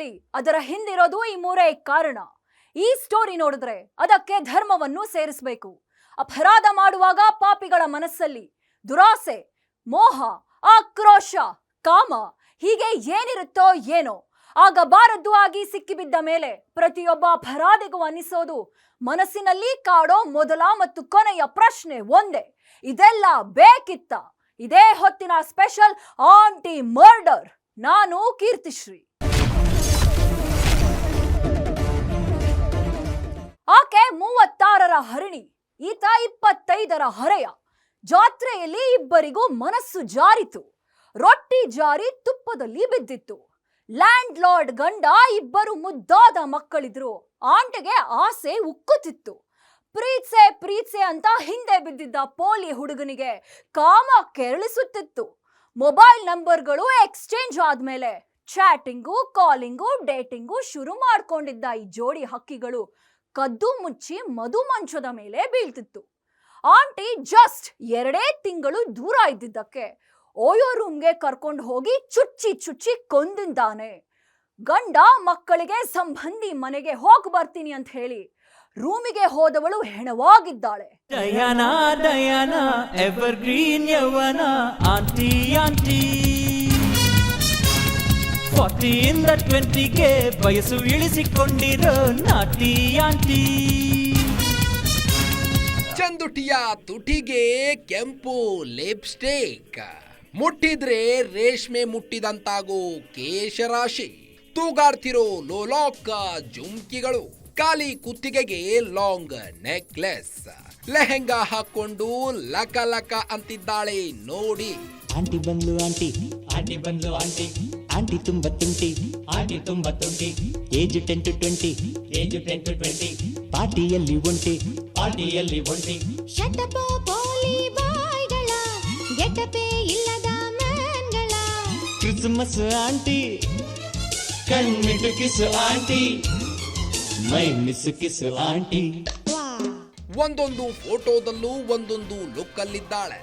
ಆಗ್ಲಿ ಅದರ ಹಿಂದಿರೋದು ಈ ಮೂರೇ ಕಾರಣ. ಈ ಸ್ಟೋರಿ ನೋಡಿದ್ರೆ ಅದಕ್ಕೆ ಧರ್ಮವನ್ನು ಸೇರಿಸಬೇಕು. ಅಪರಾಧ ಮಾಡುವಾಗ ಪಾಪಿಗಳ ಮನಸ್ಸಲ್ಲಿ ದುರಾಸೆ, ಮೋಹ, ಆಕ್ರೋಶ, ಕಾಮ ಹೀಗೆ ಏನಿರುತ್ತೋ ಏನೋ ಆಗ ಬಾರದ್ದು ಆಗಿ ಸಿಕ್ಕಿಬಿದ್ದ ಮೇಲೆ ಪ್ರತಿಯೊಬ್ಬ ಅಪರಾಧಿಗೂ ಅನಿಸೋದು ಮನಸ್ಸಿನಲ್ಲಿ ಕಾಡೋ ಮೊದಲ ಮತ್ತು ಕೊನೆಯ ಪ್ರಶ್ನೆ ಒಂದೇ. ಇದೆಲ್ಲ ಬೇಕಿತ್ತ? ಇದೇ ಹೊತ್ತಿನ ಸ್ಪೆಷಲ್ ಆಂಟಿ ಮರ್ಡರ್ ನಾನು ಕೀರ್ತಿಶ್ರೀ. ಆಕೆ ಮೂವತ್ತಾರರ ಹರಿಣಿ, ಈತ ಇಪ್ಪತ್ತೈದರ ಹರೆಯ. ಜಾತ್ರೆಯಲ್ಲಿ ಇಬ್ಬರಿಗೂ ಮನಸ್ಸು ಜಾರಿತು. ರೊಟ್ಟಿ ಜಾರಿ ತುಪ್ಪದಲ್ಲಿ ಬಿದ್ದಿತ್ತು. ಲ್ಯಾಂಡ್ ಲಾರ್ಡ್ ಗಂಡ ಇಬ್ಬರು ಮುದ್ದಾದ ಮಕ್ಕಳಿದ್ರು. ಆಂಟೆಗೆ ಆಸೆ ಉಕ್ಕುತ್ತಿತ್ತು. ಪ್ರೀತ್ಸೆ ಪ್ರೀತ್ಸೆ ಅಂತ ಹಿಂದೆ ಬಿದ್ದಿದ್ದ ಪೋಲಿ ಹುಡುಗನಿಗೆ ಕಾಮ ಕೆರಳಿಸುತ್ತಿತ್ತು. ಮೊಬೈಲ್ ನಂಬರ್ಗಳು ಎಕ್ಸ್ಚೇಂಜ್ ಆದ್ಮೇಲೆ ಚಾಟಿಂಗು, ಕಾಲಿಂಗು, ಡೇಟಿಂಗು ಶುರು ಮಾಡ್ಕೊಂಡಿದ್ದ ಈ ಜೋಡಿ ಹಕ್ಕಿಗಳು ಕದ್ದು ಮುಚ್ಚಿ ಮಧುಮಂಚದ ಮೇಲೆ ಬೀಳ್ತಿತ್ತು. ಆಂಟಿ ಜಸ್ಟ್ ಎರಡೇ ತಿಂಗಳು ದೂರ ಇದ್ದಿದ್ದಕ್ಕೆ ಓಯೋ ರೂಮ್ಗೆ ಕರ್ಕೊಂಡು ಹೋಗಿ ಚುಚ್ಚಿ ಚುಚ್ಚಿ ಕೊಂದಿದ್ದಾನೆ ಗಂಡ ಮಕ್ಕಳಿಗೆ ಸಂಬಂಧಿ ಮನೆಗೆ ಹೋಗಿ ಬರ್ತೀನಿ ಅಂತ ಹೇಳಿ ರೂಮಿಗೆ ಹೋದವಳು ಹೆಣವಾಗಿದ್ದಾಳೆ. ದಯನಾ ದಯಾನ ಎವರ್ ಗ್ರೀನ್ ಯೌವನ, ಆಂಟಿ ಆಂಟಿ. ಫಾರ್ಟಿಯಿಂದ ಟ್ವೆಂಟಿಗೆ ವಯಸ್ಸು ಇಳಿಸಿಕೊಂಡಿರೋ ನಾಟಿ ಆಂಟಿ ಚಂದುಟಿಯ ತುಟಿಗೆ ಕೆಂಪು ಲಿಪ್ಸ್ಟಿಕ್ ಮುಟ್ಟಿದ್ರೆ ರೇಷ್ಮೆ ಮುಟ್ಟಿದಂತಾಗೋ ಕೇಶರಾಶಿ. ತೂಗಾಡ್ತಿರೋ ಲೋಲಾಕ ಜುಮ್ಕಿಗಳು. ಖಾಲಿ ಕುತ್ತಿಗೆಗೆ ಲಾಂಗ್ ನೆಕ್ಲೆಸ್ ಲೆಹೆಂಗಾ ಹಾಕೊಂಡು ಲಕ ಲಕ ಅಂತಿದ್ದಾಳೆ ನೋಡಿ. ಆಂಟಿ ಬಂದ್ಲು ಆಂಟಿ. ಆಂಟಿ ಬಂದ್ಲು ಆಂಟಿ. ಆಂಟಿ ತುಂಬ ತುಂಟಿ ಆಂಟಿ ತುಂಬ ತುಂಟಿ age ten to twenty age ten to twenty ಪಾರ್ಟಿಯಲ್ಲಿ ಒಂಟಿ ಪಾರ್ಟಿಯಲ್ಲಿ ಒಂಟಿ. ಶಟಪ ಪೋಲಿ ಬಾಯ್ಗಳ ಗೆಟಪೆ ಇಲ್ಲದ ಮ್ಯಾನ್ಗಳ ಕ್ರಿಸ್ಮಸ್ ಆಂಟಿ ಕಣ್ಣಿಟ್ಟು kiss aunty my miss kiss aunty ಒಂದೊಂದು ಫೋಟೋದಲ್ಲೂ ಒಂದೊಂದು ಲುಕ್ ಅಲ್ಲಿದ್ದಾಳೆ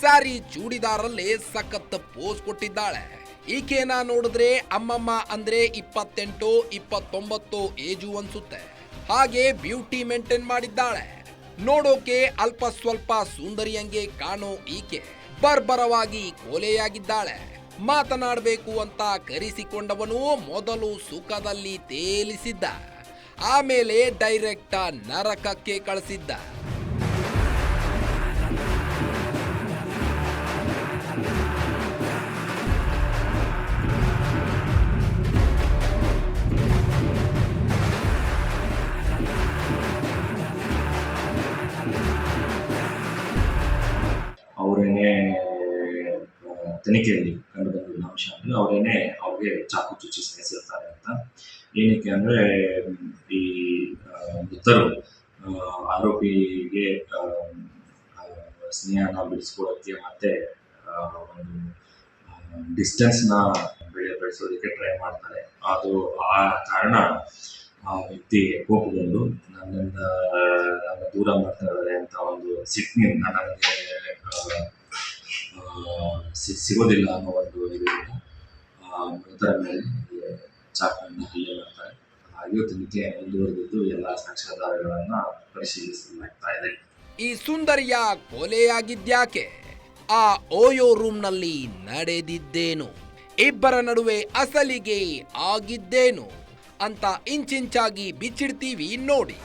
ಸ್ಯಾರಿ ಚೂಡಿದಾರಲ್ಲೇ ಸಖತ್ ಪೋಸ್ ಕೊಟ್ಟಿದ್ದಾಳೆ. ಈಕೆನ ನೋಡಿದ್ರೆ ಅಮ್ಮಮ್ಮ ಅಂದ್ರೆ ಇಪ್ಪತ್ತೆಂಟು, ಇಪ್ಪತ್ತೊಂಬತ್ತು ಏಜು ಅನ್ಸುತ್ತೆ. ಹಾಗೆ ಬ್ಯೂಟಿ ಮೇಂಟೈನ್ ಮಾಡಿದ್ದಾಳೆ. ನೋಡೋಕೆ ಅಲ್ಪ ಸ್ವಲ್ಪ ಸುಂದರಿಯಂಗೆ ಕಾಣೋ ಈಕೆ ಬರ್ಬರವಾಗಿ ಕೋಲೆಯಾಗಿದ್ದಾಳೆ. ಮಾತನಾಡಬೇಕು ಅಂತ ಕರೆಸಿಕೊಂಡವನು ಮೊದಲು ಸುಖದಲ್ಲಿ ತೇಲಿಸಿದ್ದ. ಆಮೇಲೆ ಡೈರೆಕ್ಟ ನರಕಕ್ಕೆ ಕಳಿಸಿದ್ದ. ತನಿಖೆಯಲ್ಲಿ ಕಂಡು ಬಂದಿದ್ದ ಅಂಶ ಅಂದರೆ ಅವರೇನೆ ಅವ್ರಿಗೆ ಚಾಕು ಚುಚ್ಚಿ ಸಾಯಿಸಿರ್ತಾರೆ ಅಂತ. ಏನಕ್ಕೆ ಅಂದರೆ, ಈ ಮೃತರು ಆರೋಪಿಗೆ ಸ್ನೇಹನ ಬೆಳೆಸ್ಕೊಳ್ಳೋಕ್ಕೆ ಮತ್ತೆ ಒಂದು ಡಿಸ್ಟೆನ್ಸ್ನ ಬೆಳೆ, ಬೆಳೆಸೋದಕ್ಕೆ ಟ್ರೈ ಮಾಡ್ತಾರೆ. ಅದು ಆ ಕಾರಣ ಆ ವ್ಯಕ್ತಿ ಕೋಪಗೊಂಡು ನನ್ನಿಂದ ನನ್ನ ದೂರ ಮಾಡ್ತಾ ಇದ್ದಾರೆ ಅಂತ ಒಂದು ಸಿಟ್ಟಿನಿಂದ ನನಗೆ ಸಿಗೋದಿಲ್ಲ ಅನ್ನೋ ಒಂದು ಇದರಿಂದ ಮೃತರ ಮೇಲೆ ಚಾಕುವಿನ ಹಲ್ಲೆ ಮಾಡ್ತಾರೆ. ಹಾಗೆಯೂ ತನಿಖೆ ಮುಂದುವರೆದಿದ್ದು ಎಲ್ಲ ಸಾಕ್ಷ್ಯಾಧಾರಗಳನ್ನು ಪರಿಶೀಲಿಸಲಾಗ್ತಾ ಇದೆ. ಈ ಸುಂದರಿಯ ಕೊಲೆಯಾಗಿದ್ಯಾಕೆ? ಆ ಓಯೋ ರೂಮ್ನಲ್ಲಿ ನಡೆದಿದ್ದೇನು? ಇಬ್ಬರ ನಡುವೆ ಅಸಲಿಗೆ ಆಗಿದ್ದೇನು? ಅಂತ ಇಂಚಿಂಚಾಗಿ ಬಿಚ್ಚಿಡ್ತೀವಿ ನೋಡಿ.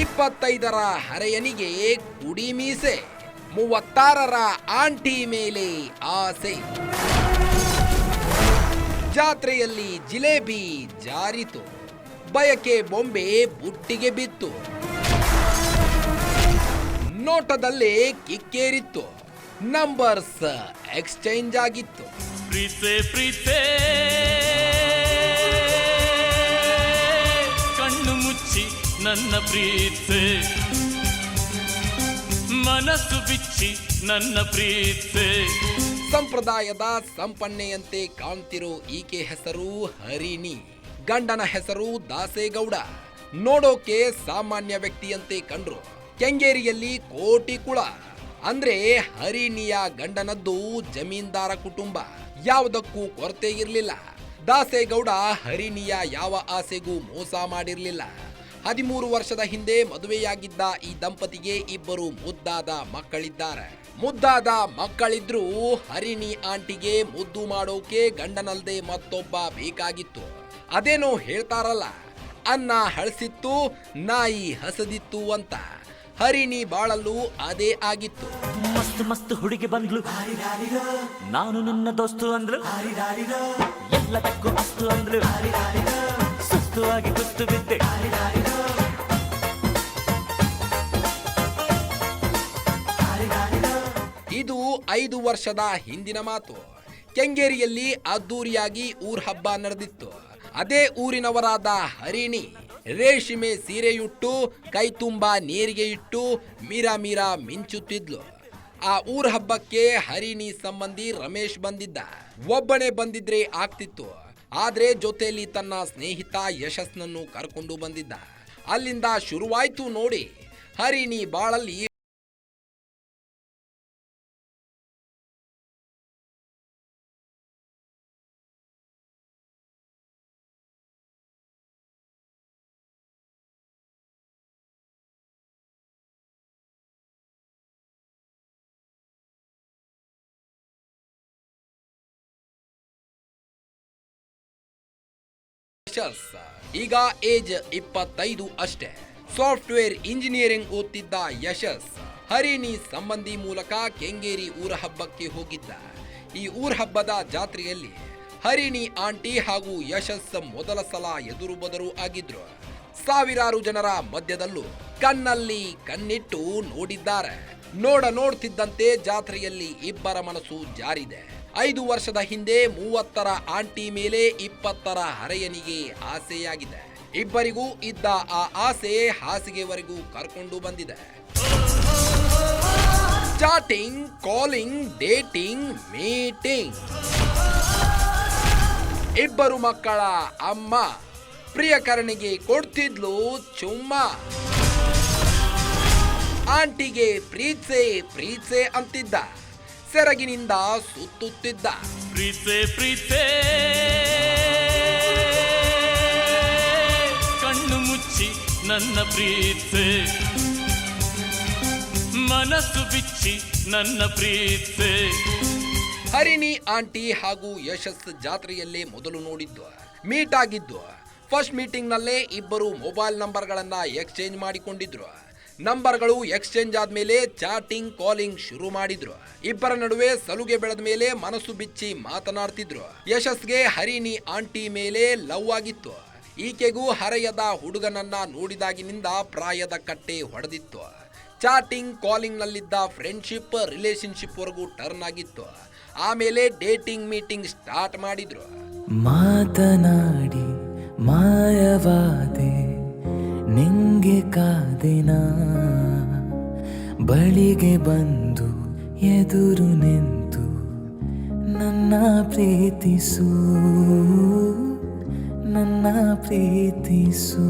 ಇಪ್ಪತ್ತೈದರ ಹರೆಯನಿಗೆ ಕುಡಿ ಮೀಸೆ ಮೂವತ್ತಾರರ ಆಂಟಿ ಮೇಲೆ ಆಸೆ. ಜಾತ್ರೆಯಲ್ಲಿ ಜಿಲೇಬಿ ಜಾರಿತು. ಬಯಕೆ ಬೊಂಬೆ ಬುಟ್ಟಿಗೆ ಬಿತ್ತು. ನೋಟದಲ್ಲೇ ಕಿಕ್ಕೇರಿತ್ತು. ನಂಬರ್ಸ್ ಎಕ್ಸ್ಚೇಂಜ್ ಆಗಿತ್ತು. ಪ್ರೀತೆ ಪ್ರೀತೆ. ಕಣ್ಣು ಮುಚ್ಚಿ ನನ್ನ ಪ್ರೀತೆ. ಮನಸ್ಸು ಬಿಚ್ಚಿ ನನ್ನ ಪ್ರೀತೆ ಸಂಪ್ರದಾಯದ ಸಂಪನ್ನೆಯಂತೆ ಕಾಣ್ತಿರೋ ಈಕೆ ಹೆಸರು ಹರಿಣಿ. ಗಂಡನ ಹೆಸರು ದಾಸೇಗೌಡ. ನೋಡೋಕೆ ಸಾಮಾನ್ಯ ವ್ಯಕ್ತಿಯಂತೆ ಕಂಡ್ರು. ಕೆಂಗೇರಿಯಲ್ಲಿ ಕೋಟಿ ಕುಳ ಅಂದ್ರೆ ಹರಿಣಿಯ ಗಂಡನದ್ದು ಜಮೀನ್ದಾರ ಕುಟುಂಬ. ಯಾವುದಕ್ಕೂ ಕೊರತೆ ಇರಲಿಲ್ಲ. ದಾಸೇಗೌಡ ಹರಿಣಿಯ ಯಾವ ಆಸೆಗೂ ಮೋಸ ಮಾಡಿರಲಿಲ್ಲ. ಹದಿಮೂರು ವರ್ಷದ ಹಿಂದೆ ಮದುವೆಯಾಗಿದ್ದ ಈ ದಂಪತಿಗೆ ಇಬ್ಬರು ಮುದ್ದಾದ ಮಕ್ಕಳಿದ್ದಾರೆ. ಮುದ್ದಾದ ಮಕ್ಕಳಿದ್ರೂ ಹರಿಣಿ ಆಂಟಿಗೆ ಮುದ್ದು ಮಾಡೋಕೆ ಗಂಡನಲ್ದೆ ಮತ್ತೊಬ್ಬ ಬೇಕಾಗಿತ್ತು. ಅದೇನೋ ಹೇಳ್ತಾರಲ್ಲ, ಅನ್ನ ಹಳಸಿತ್ತು, ನಾಯಿ ಹಸದಿತ್ತು ಅಂತ. ಹರಿಣಿ ಬಾಳಲು ಅದೇ ಆಗಿತ್ತು. ಮಸ್ತ್ ಮಸ್ತ್ ಹುಡುಗಿ ಬಂದ್ಲು. ನಾನು ನನ್ನ ದೋಸ್ತು ಅಂದ್ಲು. ಎಲ್ಲದಕ್ಕೂ ಅಸ್ತು ಅಂದ್ಲು. ಕುತ್ತು ಬಿದ್ದೆ. ಇದು ಐದು ವರ್ಷದ ಹಿಂದಿನ ಮಾತು. ಕೆಂಗೇರಿಯಲ್ಲಿ ಅದ್ದೂರಿಯಾಗಿ ಊರ್ ಹಬ್ಬ ನಡೆದಿತ್ತು. ಅದೇ ಊರಿನವರಾದ ಹರಿಣಿ ರೇಷ್ಮೆ ಸೀರೆಯುಟ್ಟು, ಕೈ ತುಂಬ ನೀರಿಗೆ ಇಟ್ಟು ಮೀರಾ ಮೀರಾ ಮಿಂಚುತ್ತಿದ್ಲು. ಆ ಊರ್ ಹಬ್ಬಕ್ಕೆ ಹರಿಣಿ ಸಂಬಂಧಿ ರಮೇಶ್ ಬಂದಿದ್ದ. ಒಬ್ಬನೇ ಬಂದಿದ್ರೆ ಆಗ್ತಿತ್ತು. ಆದ್ರೆ ಜೊತೆಯಲ್ಲಿ ತನ್ನ ಸ್ನೇಹಿತ ಯಶಸ್ನನ್ನು ಕರ್ಕೊಂಡು ಬಂದಿದ್ದ. ಅಲ್ಲಿಂದ ಶುರುವಾಯ್ತು ನೋಡಿ. ಹರಿಣಿ ಬಾಳಲ್ಲಿ ಯಶಸ್ ಈಗ ಏಜ್ ಇಪ್ಪತ್ತೈದು ಅಷ್ಟೇ. ಸಾಫ್ಟ್ವೇರ್ ಇಂಜಿನಿಯರಿಂಗ್ ಓದ್ತಿದ್ದ ಯಶಸ್ ಹರಿಣಿ ಸಂಬಂಧಿ ಮೂಲಕ ಕೆಂಗೇರಿ ಊರ ಹಬ್ಬಕ್ಕೆ ಹೋಗಿದ್ದ. ಈ ಊರ ಹಬ್ಬದ ಜಾತ್ರೆಯಲ್ಲಿ ಹರಿಣಿ ಆಂಟಿ ಹಾಗೂ ಯಶಸ್ ಮೊದಲ ಸಲ ಎದುರು ಬದರು ಆಗಿದ್ರು. ಸಾವಿರಾರು ಜನರ ಮಧ್ಯದಲ್ಲೂ ಕಣ್ಣಲ್ಲಿ ಕಣ್ಣಿಟ್ಟು ನೋಡಿದ್ದಾರೆ. ನೋಡ ನೋಡ್ತಿದ್ದಂತೆ ಜಾತ್ರೆಯಲ್ಲಿ ಇಬ್ಬರ ಮನಸ್ಸು ಜಾರಿದೆ. ಐದು ವರ್ಷದ ಹಿಂದೆ ಮೂವತ್ತರ ಆಂಟಿ ಮೇಲೆ ಇಪ್ಪತ್ತರ ಹರೆಯನಿಗೆ ಆಸೆಯಾಗಿದೆ. ಇಬ್ಬರಿಗೂ ಇದ್ದ ಆ ಆಸೆ ಹಾಸಿಗೆವರೆಗೂ ಕರ್ಕೊಂಡು ಬಂದಿದೆ. Chatting, calling, dating, meeting. ಇಬ್ಬರು ಮಕ್ಕಳ ಅಮ್ಮ ಪ್ರಿಯಕರಣಿಗೆ ಕೊಡ್ತಿದ್ಲು ಚುಮ್ಮ. ಆಂಟಿಗೆ ಪ್ರೀತ್ಸೆ ಪ್ರೀತ್ಸೆ ಅಂತಿದ್ದ. ಸೆರಗಿನಿಂದ ಸುತ್ತುತ್ತಿದ್ದ. ಪ್ರೀತೆ ಪ್ರೀತೆ. ಕಣ್ಣು ಮುಚ್ಚಿ ನನ್ನ ಪ್ರೀತೆ. ಮನಸ್ಸು ಬಿಚ್ಚಿ ನನ್ನ ಪ್ರೀತೆ. ಹರಿಣಿ ಆಂಟಿ ಹಾಗೂ ಯಶಸ್ ಜಾತ್ರೆಯಲ್ಲೇ ಮೊದಲು ನೋಡಿದ್ದು. ಮೀಟ್ ಆಗಿದ್ದು. ಫಸ್ಟ್ ಮೀಟಿಂಗ್ನಲ್ಲೇ ಇಬ್ಬರು ಮೊಬೈಲ್ ನಂಬರ್ಗಳನ್ನು ಎಕ್ಸ್ಚೇಂಜ್ ಮಾಡಿಕೊಂಡಿದ್ರು. ನಂಬರ್ಗಳು ಎಕ್ಸ್ಚೇಂಜ್ ಆದ್ಮೇಲೆ ಚಾಟಿಂಗ್, ಕಾಲಿಂಗ್ ಶುರು ಮಾಡಿದ್ರು. ಇಬ್ಬರ ನಡುವೆ ಸಲುಗೆ ಬೆಳೆದ ಮೇಲೆ ಮನಸ್ಸು ಬಿಚ್ಚಿ ಮಾತನಾಡ್ತಿದ್ರು. ಯಶಸ್ಗೆ ಹರಿಣಿ ಆಂಟಿ ಮೇಲೆ ಲವ್ ಆಗಿತ್ತು. ಈಕೆಗೂ ಹರೆಯದ ಹುಡುಗನನ್ನ ನೋಡಿದಾಗಿನಿಂದ ಪ್ರಾಯದ ಕಟ್ಟೆ ಹೊಡೆದಿತ್ತು. ಚಾಟಿಂಗ್ ಕಾಲಿಂಗ್ ನಲ್ಲಿದ್ದ ಫ್ರೆಂಡ್ಶಿಪ್, ರಿಲೇಶನ್ಶಿಪ್ ವರೆಗೂ ಟರ್ನ್ ಆಗಿತ್ತು. ಆಮೇಲೆ ಡೇಟಿಂಗ್ ಮೀಟಿಂಗ್ ಸ್ಟಾರ್ಟ್ ಮಾಡಿದ್ರು. ಮಾತನಾಡಿ ಮಾಯವಾದೆ ನಿಂಗೆ ಕಾದಿನ ಬಳಿಗೆ ಬಂದು ಎದುರು ನಿಂತು ನನ್ನ ಪ್ರೀತಿಸು ನನ್ನ ಪ್ರೀತಿಸು.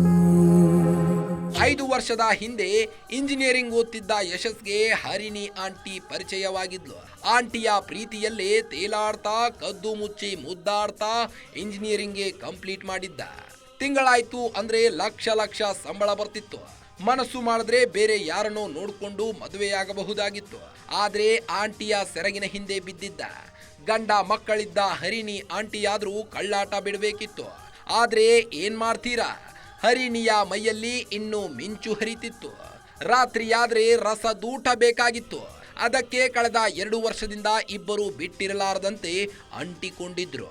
ಐದು ವರ್ಷದ ಹಿಂದೆ ಇಂಜಿನಿಯರಿಂಗ್ ಓದ್ತಿದ್ದ ಯಶಸ್ಗೆ ಹರಿಣಿ ಆಂಟಿ ಪರಿಚಯವಾಗಿದ್ಲು. ಆಂಟಿಯ ಪ್ರೀತಿಯಲ್ಲೇ ತೇಲಾಡ್ತಾ, ಕದ್ದು ಮುಚ್ಚಿ ಮುದ್ದಾಡ್ತಾ ಇಂಜಿನಿಯರಿಂಗ್ಗೆ ಕಂಪ್ಲೀಟ್ ಮಾಡಿದ್ದ. ತಿಂಗಳಾಯ್ತು ಅಂದ್ರೆ ಲಕ್ಷ ಲಕ್ಷ ಸಂಬಳ ಬರ್ತಿತ್ತು. ಮನಸ್ಸು ಮಾಡಿದ್ರೆ ಬೇರೆ ಯಾರನ್ನೋ ನೋಡಿಕೊಂಡು ಮದುವೆಯಾಗಬಹುದಾಗಿತ್ತು. ಆದ್ರೆ ಆಂಟಿಯ ಸೆರಗಿನ ಹಿಂದೆ ಬಿದ್ದಿದ್ದ. ಗಂಡ ಮಕ್ಕಳಿದ್ದ ಹರಿಣಿ ಆಂಟಿಯಾದರೂ ಕಳ್ಳಾಟ ಬಿಡಬೇಕಿತ್ತು. ಆದ್ರೆ ಏನ್ ಮಾಡ್ತೀರಾ? ಹರಿಣಿಯ ಮೈಯಲ್ಲಿ ಇನ್ನು ಮಿಂಚು ಹರಿತಿತ್ತು. ರಾತ್ರಿಯಾದ್ರೆ ರಸದೂಟ ಬೇಕಾಗಿತ್ತು. ಅದಕ್ಕೆ ಕಳೆದ ಎರಡು ವರ್ಷದಿಂದ ಇಬ್ಬರು ಬಿಟ್ಟಿರಲಾರದಂತೆ ಅಂಟಿಕೊಂಡಿದ್ರು.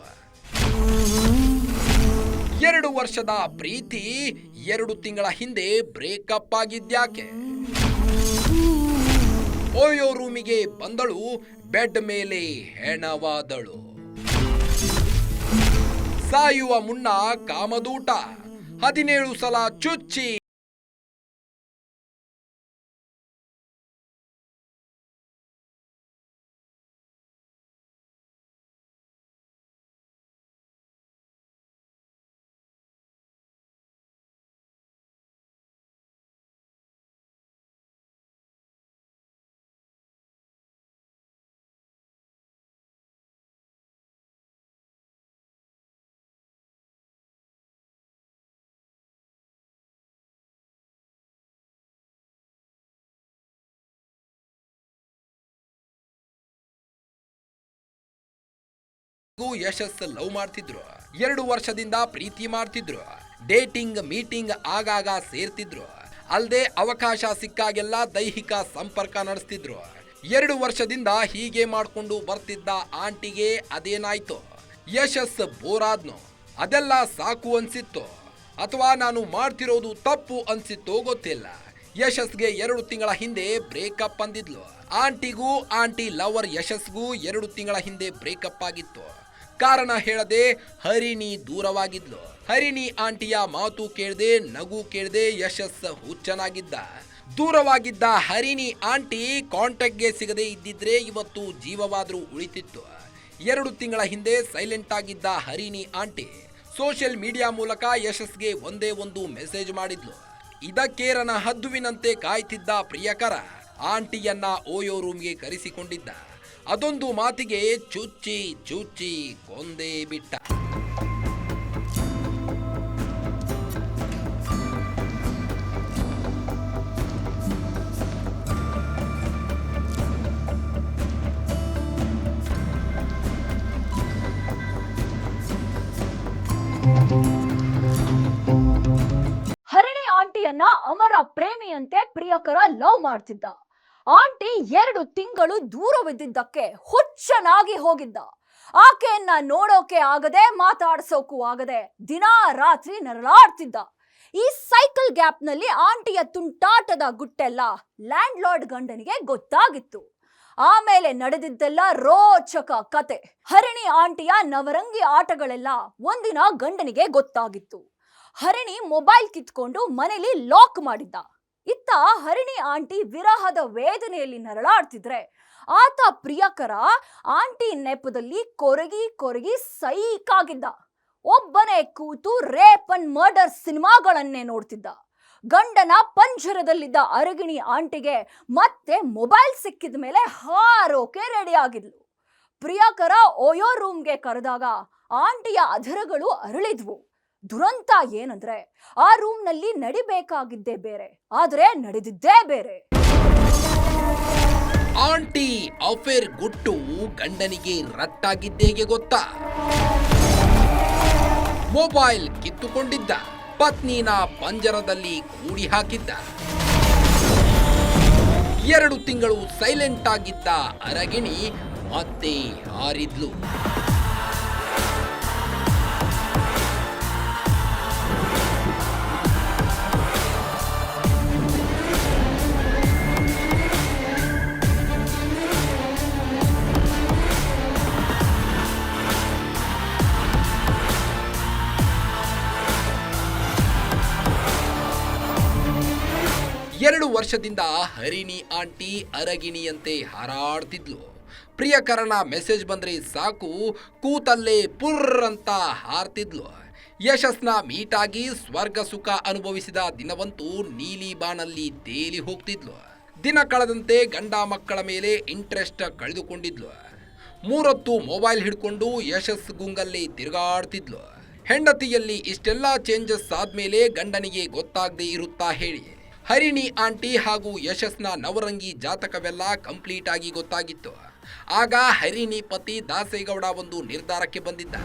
ಎರಡು ವರ್ಷದ ಪ್ರೀತಿ ಎರಡು ತಿಂಗಳ ಹಿಂದೆ ಬ್ರೇಕಪ್ ಆಗಿದ್ಯಾಕೆ? ಓಯೋ ರೂಮಿಗೆ ಬಂದಳು, ಬೆಡ್ ಮೇಲೆ ಹೆಣವಾದಳು. ಸಾಯುವ ಮುನ್ನ ಕಾಮದೂಟ, ಹದಿನೇಳು ಸಲ ಚುಚ್ಚಿ ಯಶಸ್ ಲವ್ ಮಾಡ್ತಿದ್ರು. ಎರಡು ವರ್ಷದಿಂದ ಪ್ರೀತಿ ಮಾಡ್ತಿದ್ರು. ಡೇಟಿಂಗ್, ಮೀಟಿಂಗ್ ಆಗಾಗ ಸೇರ್ತಿದ್ರು. ಅಲ್ಲದೆ ಅವಕಾಶ ಸಿಕ್ಕಾಗೆಲ್ಲ ದೈಹಿಕ ಸಂಪರ್ಕ ನಡೆಸ್ತಿದ್ರು. ಎರಡು ವರ್ಷದಿಂದ ಹೀಗೆ ಮಾಡ್ಕೊಂಡು ಬರ್ತಿದ್ದ ಆಂಟಿಗೆ ಅದೇನಾಯ್ತು? ಯಶಸ್ ಬೋರಾದ್ನು. ಅದೆಲ್ಲ ಸಾಕು ಅನ್ಸಿತ್ತು. ಅಥವಾ ನಾನು ಮಾಡ್ತಿರೋದು ತಪ್ಪು ಅನ್ಸಿತ್ತೋ ಗೊತ್ತಿಲ್ಲ. ಯಶಸ್ಗೆ ಎರಡು ತಿಂಗಳ ಹಿಂದೆ ಬ್ರೇಕಪ್ ಅಂದಿದ್ಲು. ಆಂಟಿಗೂ ಆಂಟಿ ಲವರ್ ಯಶಸ್ಗೂ ಎರಡು ತಿಂಗಳ ಹಿಂದೆ ಬ್ರೇಕಪ್ ಆಗಿತ್ತು. ಕಾರಣ ಹೇಳದೆ ಹರಿಣಿ ದೂರವಾಗಿದ್ಲು. ಹರಿಣಿ ಆಂಟಿಯ ಮಾತು ಕೇಳದೆ, ನಗು ಕೇಳದೆ ಯಶಸ್ ಹುಚ್ಚನಾಗಿದ್ದ. ದೂರವಾಗಿದ್ದ ಹರಿಣಿ ಆಂಟಿ ಕಾಂಟ್ಯಾಕ್ಟ್ಗೆ ಸಿಗದೆ ಇದ್ದಿದ್ರೆ ಇವತ್ತು ಜೀವವಾದರೂ ಉಳಿತಿತ್ತು. ಎರಡು ತಿಂಗಳ ಹಿಂದೆ ಸೈಲೆಂಟ್ ಆಗಿದ್ದ ಹರಿಣಿ ಆಂಟಿ ಸೋಷಿಯಲ್ ಮೀಡಿಯಾ ಮೂಲಕ ಯಶಸ್ಗೆ ಒಂದೇ ಒಂದು ಮೆಸೇಜ್ ಮಾಡಿದ್ಲು. ಇದಕ್ಕೇರನ ಹದ್ದುವಿನಂತೆ ಕಾಯ್ತಿದ್ದ ಪ್ರಿಯಕರ ಆಂಟಿಯನ್ನ ಓಯೋ ರೂಮ್ಗೆ ಕರೆಸಿಕೊಂಡಿದ್ದ. ಅದೊಂದು ಮಾತಿಗೆ ಚುಚ್ಚಿ ಚುಚ್ಚಿ ಕೊಂದೇ ಬಿಟ್ಟ. ಆಂಟಿಯನ್ನ ಅಮರ ಪ್ರೇಮಿಯಂತೆ ಪ್ರಿಯಕರ ಲವ್ ಮಾಡ್ತಿದ್ದ. ಆಂಟಿ ಎರಡು ತಿಂಗಳು ದೂರವಿದ್ದಿದ್ದಕ್ಕೆ ಹುಚ್ಚನಾಗಿ ಹೋಗಿದ್ದ. ಆಕೆಯನ್ನ ನೋಡೋಕೆ ಆಗದೆ, ಮಾತಾಡ್ಸೋಕು ಆಗದೆ ದಿನಾ ರಾತ್ರಿ ನರಳಾಡ್ತಿದ್ದ. ಈ ಸೈಕಲ್ ಗ್ಯಾಪ್ನಲ್ಲಿ ಆಂಟಿಯ ತುಂಟಾಟದ ಗುಟ್ಟೆಲ್ಲ ಲ್ಯಾಂಡ್ ಲಾರ್ಡ್ ಗಂಡನಿಗೆ ಗೊತ್ತಾಗಿತ್ತು. ಆಮೇಲೆ ನಡೆದಿದ್ದೆಲ್ಲ ರೋಚಕ ಕತೆ. ಹರಿಣಿ ಆಂಟಿಯ ನವರಂಗಿ ಆಟಗಳೆಲ್ಲ ಒಂದಿನ ಗಂಡನಿಗೆ ಗೊತ್ತಾಗಿತ್ತು. ಹರಿಣಿ ಮೊಬೈಲ್ ಕಿತ್ಕೊಂಡು ಮನೇಲಿ ಲಾಕ್ ಮಾಡಿದ್ದ. ಇತ್ತ ಹರಿಣಿ ಆಂಟಿ ವಿರಹದ ವೇದನೆಯಲ್ಲಿ ನರಳಾಡ್ತಿದ್ರೆ, ಆತ ಪ್ರಿಯಕರ ಆಂಟಿ ನೆಪದಲ್ಲಿ ಕೊರಗಿ ಕೊರಗಿ ಸೈಕಾಗಿದ್ದ. ಒಬ್ಬನೇ ಕೂತು ರೇಪ್ ಅಂಡ್ ಮರ್ಡರ್ ಸಿನಿಮಾಗಳನ್ನೇ ನೋಡ್ತಿದ್ದ. ಗಂಡನ ಪಂಜರದಲ್ಲಿದ್ದ ಅರಗಿಣಿ ಆಂಟಿಗೆ ಮತ್ತೆ ಮೊಬೈಲ್ ಸಿಕ್ಕಿದ ಮೇಲೆ ಹಾರೋಕೆ ರೆಡಿ ಆಗಿದ್ಲು. ಪ್ರಿಯಕರ ಓಯೋ ರೂಮ್ಗೆ ಕರೆದಾಗ ಆಂಟಿಯ ಅಧರಗಳು ಅರಳಿದ್ವು. ದುರಂತ ಏನಂದ್ರೆ ಆ ರೂಮ್ನಲ್ಲಿ ನಡಿಬೇಕಾಗಿದ್ದೇ ಬೇರೆ, ಆದರೆ ನಡೆದಿದ್ದೇ ಬೇರೆ. ಆಂಟಿ ಅಫೇರ್ ಗುಟ್ಟು ಗಂಡನಿಗೆ ರಟ್ಟಾಗಿದ್ದೇಗೆ ಗೊತ್ತಾ? ಮೊಬೈಲ್ ಕಿತ್ತುಕೊಂಡಿದ್ದ, ಪತ್ನಿನ ಪಂಜರದಲ್ಲಿ ಕೂಡಿ ಹಾಕಿದ್ದ. ಎರಡು ತಿಂಗಳು ಸೈಲೆಂಟ್ ಆಗಿದ್ದ ಅರಗಿಣಿ ಮತ್ತೆ ಹಾರಿದ್ಲು. ಎರಡು ವರ್ಷದಿಂದ ಹರಿಣಿ ಆಂಟಿ ಅರಗಿಣಿಯಂತೆ ಹಾರಾಡ್ತಿದ್ಲು. ಪ್ರಿಯಕರಣ ಮೆಸೇಜ್ ಬಂದ್ರೆ ಸಾಕು, ಕೂತಲ್ಲೇ ಪುರ್ ಅಂತ ಹಾರ್ತಿದ್ಲು. ಯಶಸ್ನ ಮೀಟಾಗಿ ಸ್ವರ್ಗ ಸುಖ ಅನುಭವಿಸಿದ ದಿನವಂತೂ ನೀಲಿ ಬಾನಲ್ಲಿ ತೇಲಿ ಹೋಗ್ತಿದ್ಲು. ದಿನ ಕಳೆದಂತೆ ಗಂಡ ಮಕ್ಕಳ ಮೇಲೆ ಇಂಟ್ರೆಸ್ಟ್ ಕಳೆದುಕೊಂಡಿದ್ಲು. ಮೂರೊತ್ತು ಮೊಬೈಲ್ ಹಿಡ್ಕೊಂಡು ಯಶಸ್ ಗುಂಗಲ್ಲಿ ತಿರುಗಾಡ್ತಿದ್ಲು. ಹೆಂಡತಿಯಲ್ಲಿ ಇಷ್ಟೆಲ್ಲ ಚೇಂಜಸ್ ಆದ್ಮೇಲೆ ಗಂಡನಿಗೆ ಗೊತ್ತಾಗದೇ ಇರುತ್ತಾ ಹೇಳಿ. ಹರಿಣಿ ಆಂಟಿ ಹಾಗೂ ಯಶಸ್ನ ನವರಂಗಿ ಜಾತಕವೆಲ್ಲ ಕಂಪ್ಲೀಟ್ ಆಗಿ ಗೊತ್ತಾಗಿತ್ತು. ಆಗ ಹರಿಣಿ ಪತಿ ದಾಸೇಗೌಡ ಒಂದು ನಿರ್ಧಾರಕ್ಕೆ ಬಂದಿದ್ದ.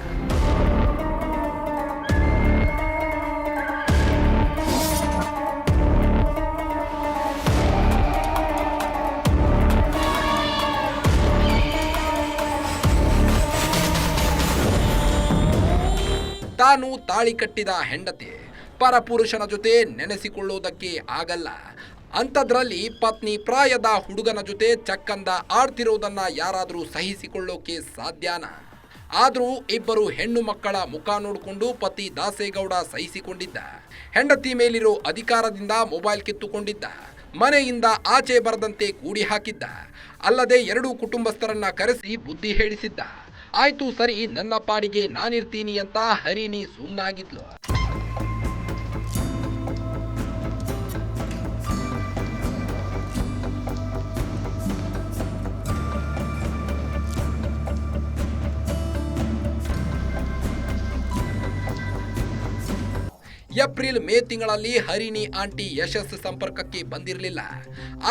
ತಾನು ತಾಳಿ ಕಟ್ಟಿದ ಹೆಂಡತಿ. ಪರಪುರುಷನ ಜೊತೆ ನೆನೆಸಿಕೊಳ್ಳುವುದಕ್ಕೆ ಆಗಲ್ಲ. ಅಂಥದ್ರಲ್ಲಿ ಪತ್ನಿ ಪ್ರಾಯದ ಹುಡುಗನ ಜೊತೆ ಚಕ್ಕಂದ ಆಡ್ತಿರೋದನ್ನ ಯಾರಾದರೂ ಸಹಿಸಿಕೊಳ್ಳೋಕೆ ಸಾಧ್ಯನಾ? ಆದರೂ ಇಬ್ಬರು ಹೆಣ್ಣು ಮಕ್ಕಳ ಮುಖ ನೋಡಿಕೊಂಡು ಪತಿ ದಾಸೇಗೌಡ ಸಹಿಸಿಕೊಂಡಿದ್ದ. ಹೆಂಡತಿ ಮೇಲಿರೋ ಅಧಿಕಾರದಿಂದ ಮೊಬೈಲ್ ಕಿತ್ತುಕೊಂಡಿದ್ದ. ಮನೆಯಿಂದ ಆಚೆ ಬರದಂತೆ ಕೂಡಿ ಹಾಕಿದ್ದ. ಅಲ್ಲದೆ ಎರಡೂ ಕುಟುಂಬಸ್ಥರನ್ನ ಕರೆಸಿ ಬುದ್ಧಿ ಹೇಳಿಸಿದ್ದ. ಆಯ್ತು ಸರಿ, ನನ್ನ ಪಾಡಿಗೆ ನಾನಿರ್ತೀನಿ ಅಂತ ಹರಿಣಿ ಸುಮ್ಮನಾಗಿದ್ಲು ಏಪ್ರಿಲ್ ಮೇ ತಿಂಗಳಲ್ಲಿ ಹರಿಣಿ ಆಂಟಿ ಯಶಸ್ ಸಂಪರ್ಕಕ್ಕೆ ಬಂದಿರಲಿಲ್ಲ.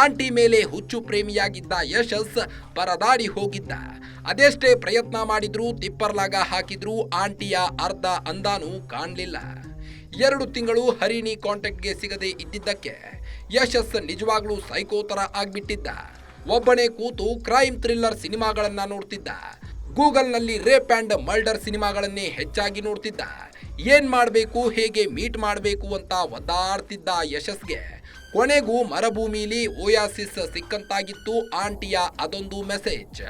ಆಂಟಿ ಮೇಲೆ ಹುಚ್ಚು ಪ್ರೇಮಿಯಾಗಿದ್ದ ಯಶಸ್ ಪರದಾಡಿ ಹೋಗಿದ್ದ. ಅದೆಷ್ಟೇ ಪ್ರಯತ್ನ ಮಾಡಿದ್ರೂ ತಿಪ್ಪರ್ಲಾಗ ಹಾಕಿದ್ರೂ ಆಂಟಿಯ ಅರ್ಧ ಅಂದಾನೂ ಕಾಣಲಿಲ್ಲ. ಎರಡು ತಿಂಗಳು ಹರಿಣಿ ಕಾಂಟ್ಯಾಕ್ಟ್ಗೆ ಸಿಗದೆ ಇದ್ದಿದ್ದಕ್ಕೆ ಯಶಸ್ ನಿಜವಾಗ್ಲೂ ಸೈಕೋತರ ಆಗಿಬಿಟ್ಟಿದ್ದ. ಒಬ್ಬನೇ ಕೂತು ಕ್ರೈಮ್ ಥ್ರಿಲ್ಲರ್ ಸಿನಿಮಾಗಳನ್ನ ನೋಡ್ತಿದ್ದ. ಗೂಗಲ್ನಲ್ಲಿ ರೇಪ್ ಆ್ಯಂಡ್ ಮರ್ಡರ್ ಸಿನಿಮಾಗಳನ್ನೇ ಹೆಚ್ಚಾಗಿ ನೋಡ್ತಿದ್ದ. ಏನ್ ಮಾಡಬೇಕು, ಹೇಗೆ ಮೀಟ್ ಮಾಡಬೇಕು ಅಂತ ಒದ್ದಾಡ್ತಿದ್ದ ಯಶಸ್ಗೆ ಕೊನೆಗೂ ಮರುಭೂಮಿಲಿ ಓಯಾಸಿಸ್ ಸಿಕ್ಕಂತಾಗಿತ್ತು ಆಂಟಿಯ ಅದೊಂದು ಮೆಸೇಜ್.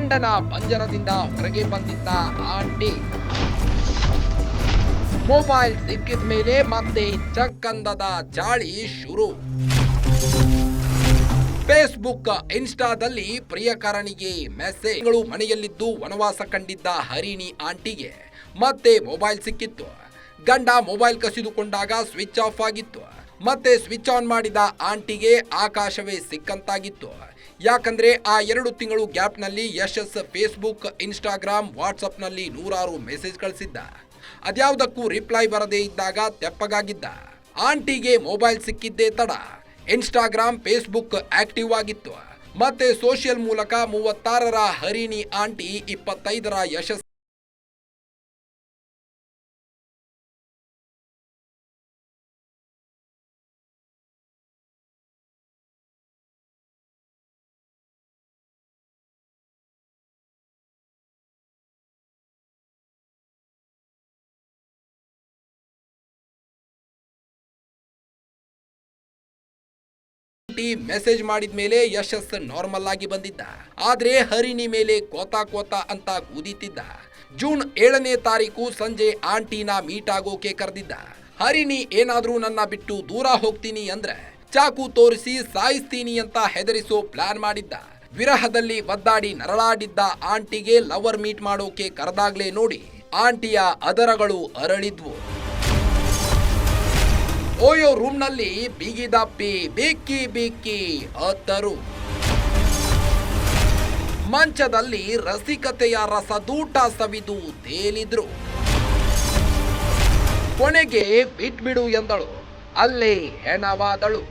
ಗಂಡನ ಪಂಜರದಿಂದ ಹೊರಗೆ ಬಂದಿದ್ದ ಆಂಟಿ. ಮೊಬೈಲ್ ಸಿಕ್ಕಿದ ಮೇಲೆ ಮತ್ತೆ ಚಕ್ಕಂದದ ಜಾಳಿ ಶುರು. ಫೇಸ್ಬುಕ್ ಇನ್ಸ್ಟಾದಲ್ಲಿ ಪ್ರಿಯಕರನಿಗೆ ಮೆಸೇಜ್ಗಳು ಮನೆಯಲ್ಲಿದ್ದು ವನವಾಸ ಕಂಡಿದ್ದ ಹರಿಣಿ ಆಂಟಿಗೆ ಮತ್ತೆ ಮೊಬೈಲ್ ಸಿಕ್ಕಿತ್ತು. ಗಂಡ ಮೊಬೈಲ್ ಕಸಿದುಕೊಂಡಾಗ ಸ್ವಿಚ್ ಆಫ್ ಆಗಿತ್ತು. ಮತ್ತೆ ಸ್ವಿಚ್ ಆನ್ ಮಾಡಿದ ಆಂಟಿಗೆ ಆಕಾಶವೇ ಸಿಕ್ಕಂತಾಗಿತ್ತು. ಯಾಕಂದ್ರೆ ಆ ಎರಡು ತಿಂಗಳು ಗ್ಯಾಪ್ನಲ್ಲಿ ಯಶಸ್ ಫೇಸ್ಬುಕ್, ಇನ್ಸ್ಟಾಗ್ರಾಮ್, ವಾಟ್ಸಪ್ನಲ್ಲಿ ನೂರಾರು ಮೆಸೇಜ್ ಕಳಿಸಿದ್ದ. ಅದ್ಯಾವುದಕ್ಕೂ ರಿಪ್ಲೈ ಬರದೇ ಇದ್ದಾಗ ತೆಪ್ಪಗಾಗಿದ್ದ. ಆಂಟಿಗೆ ಮೊಬೈಲ್ ಸಿಕ್ಕಿದ್ದೇ ತಡ. ಇನ್ಸ್ಟಾಗ್ರಾಮ್, ಫೇಸ್ಬುಕ್ ಆಕ್ಟಿವ್ ಆಗಿತ್ತು. ಮತ್ತೆ ಸೋಷಿಯಲ್ ಮೂಲಕ ಮೂವತ್ತಾರರ ಹರಿಣಿ ಆಂಟಿ ಇಪ್ಪತ್ತೈದರ ಯಶಸ್ ಆಂಟಿ ಮೆಸೇಜ್ ಮಾಡಿದ ಮೇಲೆ ಯಶಸ್ ನಾರ್ಮಲ್ ಆಗಿ ಬಂದಿದ್ದ. ಆದ್ರೆ ಹರಿಣಿ ಮೇಲೆ ಕೋತಾ ಕೋತಾ ಅಂತ ಕುದೀತಿದ್ದ. ಜೂನ್ ಏಳನೇ ತಾರೀಕು ಸಂಜೆ ಆಂಟಿನ ಮೀಟ್ ಆಗೋಕೆ ಕರೆದಿದ್ದ. ಹರಿಣಿ, ಏನಾದ್ರೂ ನನ್ನ ಬಿಟ್ಟು ದೂರ ಹೋಗ್ತೀನಿ ಅಂದ್ರೆ ಚಾಕು ತೋರಿಸಿ ಸಾಯಿಸ್ತೀನಿ ಅಂತ ಹೆದರಿಸೋ ಪ್ಲಾನ್ ಮಾಡಿದ್ದ. ವಿರಹದಲ್ಲಿ ಒದ್ದಾಡಿ ನರಳಾಡಿದ್ದ ಆಂಟಿಗೆ ಲವರ್ ಮೀಟ್ ಮಾಡೋಕೆ ಕರೆದಾಗ್ಲೇ ನೋಡಿ ಆಂಟಿಯ ಅದರಗಳು ಅರಳಿದ್ವು. ಓಯೋ ರೂಮ್ನಲ್ಲಿ ಬಿಗಿದಪ್ಪಿ ಬಿಕ್ಕಿ ಬಿಕ್ಕಿ ಅತ್ತರು ಮಂಚದಲ್ಲಿ ರಸಿಕತೆಯ ರಸದೂಟ ಸವಿದು ತೇಲಿದ್ರು. ಕೊನೆಗೆ ಬಿಟ್ಬಿಡು ಎಂದಳು. ಅಲ್ಲೇ ಹೆಣವಾದಳು.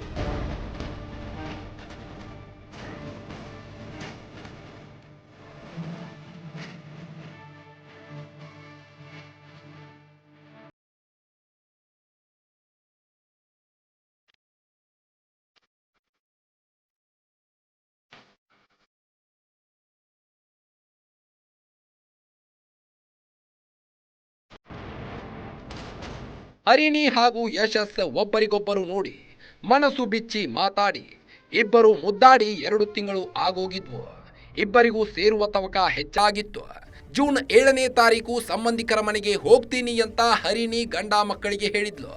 ಹರಿಣಿ ಹಾಗೂ ಯಶಸ್ ಒಬ್ಬರಿಗೊಬ್ಬರು ನೋಡಿ ಮನಸ್ಸು ಬಿಚ್ಚಿ ಮಾತಾಡಿ, ಇಬ್ಬರು ಮುದ್ದಾಡಿ ಎರಡು ತಿಂಗಳು ಆಗೋಗಿದ್ವು. ಇಬ್ಬರಿಗೂ ಸೇರುವ ತವಕ ಹೆಚ್ಚಾಗಿತ್ತು. ಜೂನ್ ಏಳನೇ ತಾರೀಕು ಸಂಬಂಧಿಕರ ಮನೆಗೆ ಹೋಗ್ತೀನಿ ಅಂತ ಹರಿಣಿ ಗಂಡ ಮಕ್ಕಳಿಗೆ ಹೇಳಿದ್ಲು.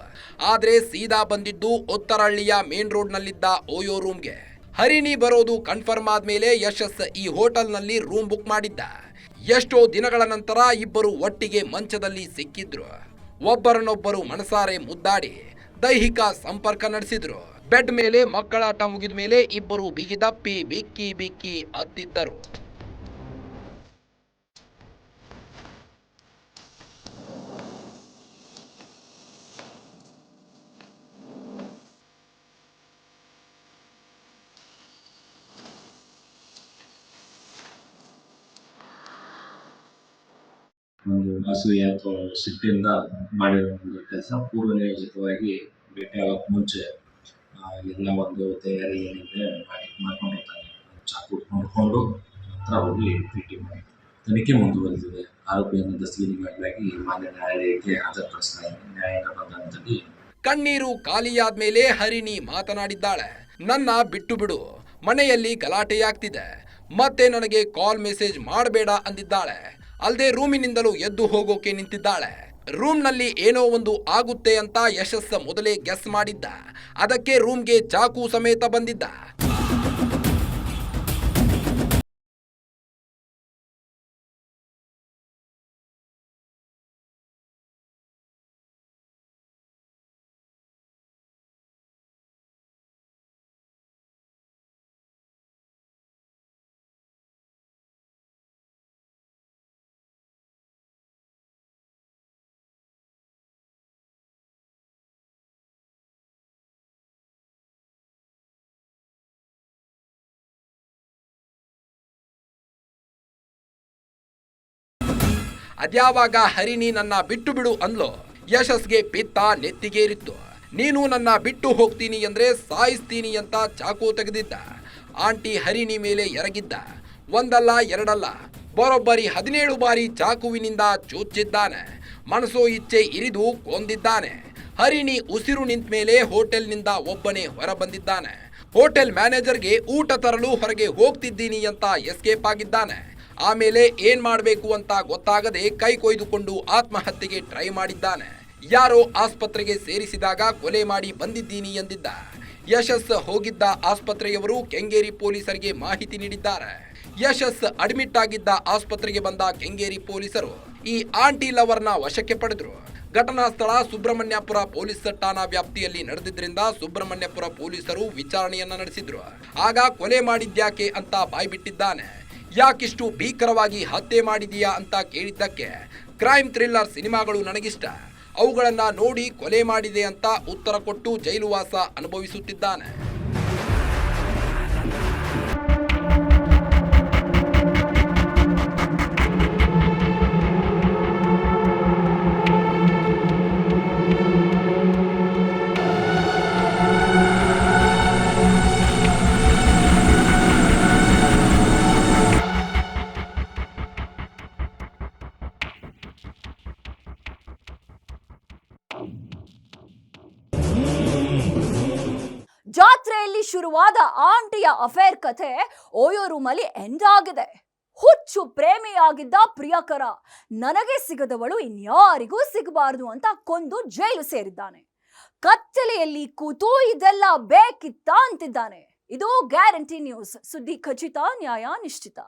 ಆದ್ರೆ ಸೀದಾ ಬಂದಿದ್ದು ಉತ್ತರಹಳ್ಳಿಯ ಮೇನ್ ರೋಡ್ನಲ್ಲಿದ್ದ ಓಯೋ ರೂಮ್ಗೆ. ಹರಿಣಿ ಬರೋದು ಕನ್ಫರ್ಮ್ ಆದ್ಮೇಲೆ ಯಶಸ್ ಈ ಹೋಟೆಲ್ನಲ್ಲಿ ರೂಮ್ ಬುಕ್ ಮಾಡಿದ್ದ. ಎಷ್ಟೋ ದಿನಗಳ ನಂತರ ಇಬ್ಬರು ಒಟ್ಟಿಗೆ ಮಂಚದಲ್ಲಿ ಸಿಕ್ಕಿದ್ರು. ಒಬ್ಬರನ್ನೊಬ್ಬರು ಮನಸಾರೆ ಮುದ್ದಾಡಿ ದೈಹಿಕ ಸಂಪರ್ಕ ನಡೆಸಿದ್ರು. ಬೆಡ್ ಮೇಲೆ ಮಕ್ಕಳಾಟ ಮುಗಿದ ಮೇಲೆ ಇಬ್ಬರು ಬಿಗಿದಪ್ಪಿ, ಬಿಕ್ಕಿ ಬಿಕ್ಕಿ ಅತ್ತಿದ್ದರು ಒಂದು ಅಸೂಯೆ ಅಥವಾ ಸಿಟ್ಟಿಂದ ಮಾಡಿರೋ ಒಂದು ಕೆಲಸ ಪೂರ್ವ ನಿಯೋಜಿತವಾಗಿ ಭೇಟಿ ಮುಂಚೆ ಎಲ್ಲ ಒಂದು ತಯಾರಿ ಏನಿದೆ ಮಾಡಿ ಮಾಡ್ಕೊಂಡು ಚಾಕು ನೋಡಿಕೊಂಡು ಹತ್ರ ಹೋಗಿ ಭೇಟಿ ಮಾಡಿ ತನಿಖೆ ಮುಂದುವರೆದಿದೆ ಆರೋಪಿಯನ್ನು ದಸ್ತಗಿರಿ ಮಾಡಲಾಗಿ ಮಾನ್ಯ ನ್ಯಾಯಾಲಯಕ್ಕೆ ಹಾಜರುಪಡಿಸ್ತಾ ನ್ಯಾಯಾಂಗ ಬಂಧನದಲ್ಲಿ ಕಣ್ಣೀರು ಖಾಲಿಯಾದ್ಮೇಲೆ ಹರಿಣಿ ಮಾತನಾಡಿದ್ದಾಳೆ. ನನ್ನ ಬಿಟ್ಟು ಬಿಡು, ಮನೆಯಲ್ಲಿ ಗಲಾಟೆಯಾಗ್ತಿದೆ. ಮತ್ತೆ ನನಗೆ ಕಾಲ್ ಮೆಸೇಜ್ ಮಾಡಬೇಡ ಅಂದಿದ್ದಾಳೆ. ಅಲ್ಲದೆ ರೂಮಿನಿಂದಲೂ ಎದ್ದು ಹೋಗೋಕೆ ನಿಂತಿದ್ದಾಳೆ. ರೂಮ್ನಲ್ಲಿ ಏನೋ ಒಂದು ಆಗುತ್ತೆ ಅಂತ ಯಶಸ್ಸ ಮೊದಲೇ ಗೆಸ್ ಮಾಡಿದ್ದ. ಅದಕ್ಕೆ ರೂಮ್ಗೆ ಚಾಕು ಸಮೇತ ಬಂದಿದ್ದ. ಅದ್ಯಾವಾಗ ಹರಿಣಿ ನನ್ನ ಬಿಟ್ಟು ಬಿಡು ಅಂದ್ಲು? ಯಶಸ್ಗೆ ಪಿತ್ತ ನೆತ್ತಿಗೇರಿತ್ತು. ನೀನು ನನ್ನ ಬಿಟ್ಟು ಹೋಗ್ತೀನಿ ಅಂದ್ರೆ ಸಾಯಿಸ್ತೀನಿ ಅಂತ ಚಾಕು ತೆಗೆದಿದ್ದ. ಆಂಟಿ ಹರಿಣಿ ಮೇಲೆ ಎರಗಿದ್ದ. ಒಂದಲ್ಲ, ಎರಡಲ್ಲ. ಬರೋಬ್ಬರಿ ಹದಿನೇಳು ಬಾರಿ ಚಾಕುವಿನಿಂದ ಚುಚ್ಚಿದ್ದಾನೆ ಮನಸೋ ಇಚ್ಛೆ ಇರಿದು ಕೊಂದಿದ್ದಾನೆ. ಹರಿಣಿ ಉಸಿರು ನಿಂತ ಮೇಲೆ ಹೋಟೆಲ್ನಿಂದ ಒಬ್ಬನೇ ಹೊರ ಬಂದಿದ್ದಾನೆ ಹೋಟೆಲ್ ಮ್ಯಾನೇಜರ್ಗೆ ಊಟ ತರಲು ಹೊರಗೆ ಹೋಗ್ತಿದ್ದೀನಿ ಅಂತ ಎಸ್ಕೇಪ್ ಆಗಿದ್ದಾನೆ. ಆಮೇಲೆ ಏನ್ ಮಾಡಬೇಕು ಅಂತ ಗೊತ್ತಾಗದೆ ಕೈ ಕೊಯ್ದುಕೊಂಡು ಆತ್ಮಹತ್ಯೆಗೆ ಟ್ರೈ ಮಾಡಿದ್ದಾನೆ. ಯಾರೋ ಆಸ್ಪತ್ರೆಗೆ ಸೇರಿಸಿದಾಗ ಕೊಲೆ ಮಾಡಿ ಬಂದಿದ್ದೀನಿ ಎಂದಿದ್ದ. ಯಶಸ್ ಹೋಗಿದ್ದ ಆಸ್ಪತ್ರೆಯವರು ಕೆಂಗೇರಿ ಪೊಲೀಸರಿಗೆ ಮಾಹಿತಿ ನೀಡಿದ್ದಾರೆ. ಯಶಸ್ ಅಡ್ಮಿಟ್ ಆಗಿದ್ದ ಆಸ್ಪತ್ರೆಗೆ ಬಂದ ಕೆಂಗೇರಿ ಪೊಲೀಸರು ಈ ಆಂಟಿ ಲವರ್ನ ವಶಕ್ಕೆ ಪಡೆದ್ರು. ಘಟನಾ ಸ್ಥಳ ಸುಬ್ರಹ್ಮಣ್ಯಪುರ ಪೊಲೀಸ್ ಠಾಣಾ ವ್ಯಾಪ್ತಿಯಲ್ಲಿ ನಡೆದಿದ್ದರಿಂದ ಸುಬ್ರಹ್ಮಣ್ಯಪುರ ಪೊಲೀಸರು ವಿಚಾರಣೆಯನ್ನ ನಡೆಸಿದ್ರು. ಆಗ ಕೊಲೆ ಮಾಡಿದ್ಯಾಕೆ ಅಂತ ಬಾಯ್ಬಿಟ್ಟಿದ್ದಾನೆ. ಯಾಕಿಷ್ಟು ಭೀಕರವಾಗಿ ಹತ್ಯೆ ಮಾಡಿದೀಯಾ ಅಂತ ಕೇಳಿದ್ದಕ್ಕೆ ಕ್ರೈಮ್ ಥ್ರಿಲ್ಲರ್ ಸಿನಿಮಾಗಳು ನನಗಿಷ್ಟ. ಅವುಗಳನ್ನು ನೋಡಿ ಕೊಲೆ ಮಾಡಿದೆ ಅಂತ ಉತ್ತರ ಕೊಟ್ಟು ಜೈಲುವಾಸ ಅನುಭವಿಸುತ್ತಿದ್ದಾನೆ. ಆಂಟಿಯ ಅಫೇರ್ ಕಥೆ ಓಯೋ ರೂಮಲ್ಲಿ ಎಂಡ್ ಆಗಿದೆ. ಹುಚ್ಚು ಪ್ರೇಮಿಯಾಗಿದ್ದ ಪ್ರಿಯಕರ, ನನಗೆ ಸಿಗದವಳು ಇನ್ಯಾರಿಗೂ ಸಿಗಬಾರದು ಅಂತ ಕೊಂದು ಜೈಲು ಸೇರಿದ್ದಾನೆ. ಕತ್ತಲೆಯಲ್ಲಿ ಕೂತು ಇದೆಲ್ಲ ಬೇಕಿತ್ತ ಅಂತಿದ್ದಾನೆ. ಇದು ಗ್ಯಾರಂಟಿ ನ್ಯೂಸ್. ಸುದ್ದಿ ಖಚಿತ, ನ್ಯಾಯ ನಿಶ್ಚಿತ.